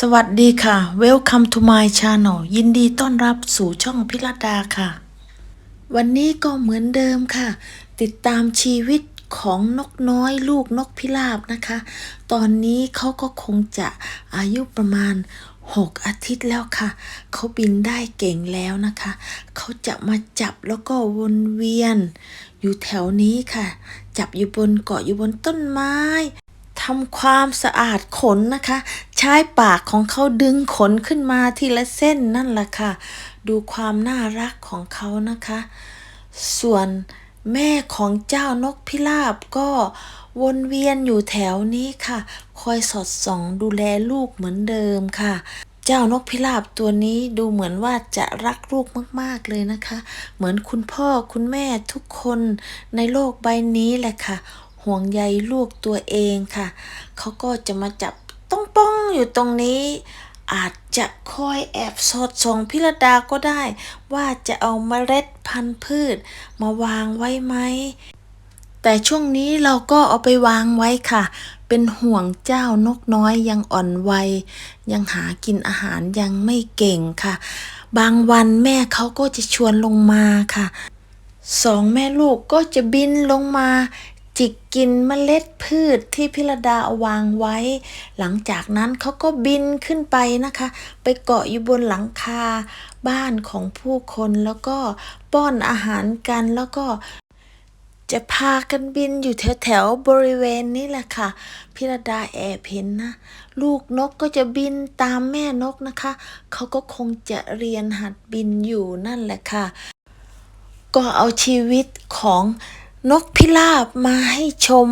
สวัสดีค่ะ Welcome to my channel ยินดีต้อนรับสู่ช่องพิรดาค่ะ วันนี้ก็เหมือนเดิมค่ะ ติดตามชีวิตของนกน้อยลูกนกพิราบนะคะ ตอนนี้เขาก็คงจะอายุประมาณ 6 อาทิตย์แล้วค่ะ เขาบินได้เก่งแล้วนะคะ เขาจะมาจับแล้วก็วนเวียน อยู่แถวนี้ค่ะ จับอยู่บนเกาะอยู่บนต้นไม้ทำความสะอาดขนนะคะ ช้ปากของเขาดึงขนขึ้นมาทีละเส้นนั่นแหละค่ะ ดูความน่ารักของเขานะคะ ส่วนแม่ของเจ้านกพิราบก็วนเวียนอยู่แถวนี้ค่ะ คอยสอดส่องดูแลลูกเหมือนเดิมค่ะ เจ้านกพิราบตัวนี้ดูเหมือนว่าจะรักลูกมากๆเลยนะคะ เหมือนคุณพ่อคุณแม่ทุกคนในโลกใบนี้แหละค่ะ ห่วงใยลูกตัวเองค่ะ เขาก็จะมาจับ ต้องป้องอยู่ตรงนี้ อาจจะคอยแอบสอดส่องพิรดาก็ได้ ว่าจะเอาเมล็ดพันธุ์พืช มาวางไว้ไหม แต่ช่วงนี้เราก็เอาไปวางไว้ค่ะ เป็นห่วงเจ้านกน้อยยังอ่อนวัย ยังหากินอาหารยังไม่เก่งค่ะ บางวันแม่เขาก็จะชวนลงมาค่ะสองแม่ลูกก็จะบินลงมา จิกกินเมล็ดพืชที่พิรดาวางไว้ หลังจากนั้นเขาก็บินขึ้นไปนะคะ ไปเกาะอยู่บนหลังคาบ้านของผู้คนแล้วก็ป้อนอาหารกันแล้วก็จะพากันบินอยู่แถวแถวๆบริเวณนี้แหละค่ะ พิรดาแอบเห็นนะ ลูกนกก็จะบินตามแม่นกนะคะ เขาก็คงจะเรียนหัดบินอยู่นั่นแหละค่ะ ก็เอาชีวิตของ นกพิราบมาให้ชม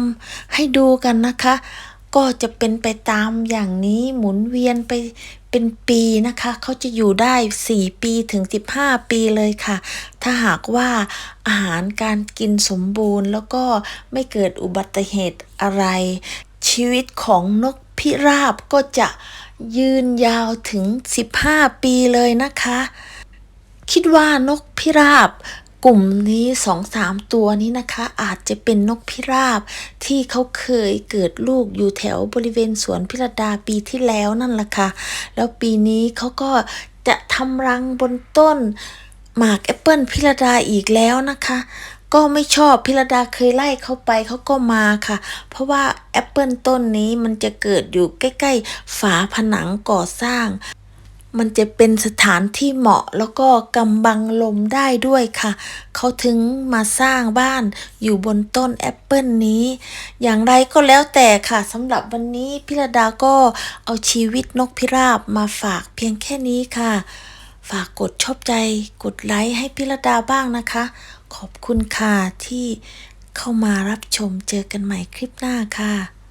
ให้ดูกันนะคะ ก็จะเป็นไปตามอย่างนี้หมุนเวียนไปเป็นปีนะคะ เขาจะอยู่ได้ 4 ปีถึง 15 ปีเลยค่ะ ถ้าหากว่าอาหารการกินสมบูรณ์ แล้วก็ไม่เกิดอุบัติเหตุอะไร ชีวิตของนกพิราบก็จะยืนยาวถึง 15 ปีเลยนะคะ คิดว่านกพิราบ กลุ่มนี้สองสามตัวนี้นะคะ อาจจะเป็นนกพิราบที่เขาเคยเกิดลูกอยู่แถวบริเวณสวนพิรดาปีที่แล้วนั่นแหละค่ะ แล้วปีนี้เขาก็จะทำรังบนต้นหมากแอปเปิลพิรดาอีกแล้วนะคะ ก็ไม่ชอบพิรดาเคยไล่เขาไปเขาก็มาค่ะ เพราะว่าแอปเปิลต้นนี้มันจะเกิดอยู่ใกล้ ๆ ฝาผนังก่อสร้าง มันจะเป็นสถานที่เหมาะแล้วก็กำบังลมได้ด้วยค่ะ เขาถึงมาสร้างบ้านอยู่บนต้นแอปเปิลนี้ อย่างไรก็แล้วแต่ค่ะสำหรับวันนี้พิรดาก็เอาชีวิตนกพิราบมาฝากเพียงแค่นี้ค่ะ ฝากกดชอบใจ กดไลค์ให้พิรดาบ้างนะคะ ขอบคุณค่ะที่เข้ามารับชมเจอกันใหม่คลิปหน้าค่ะ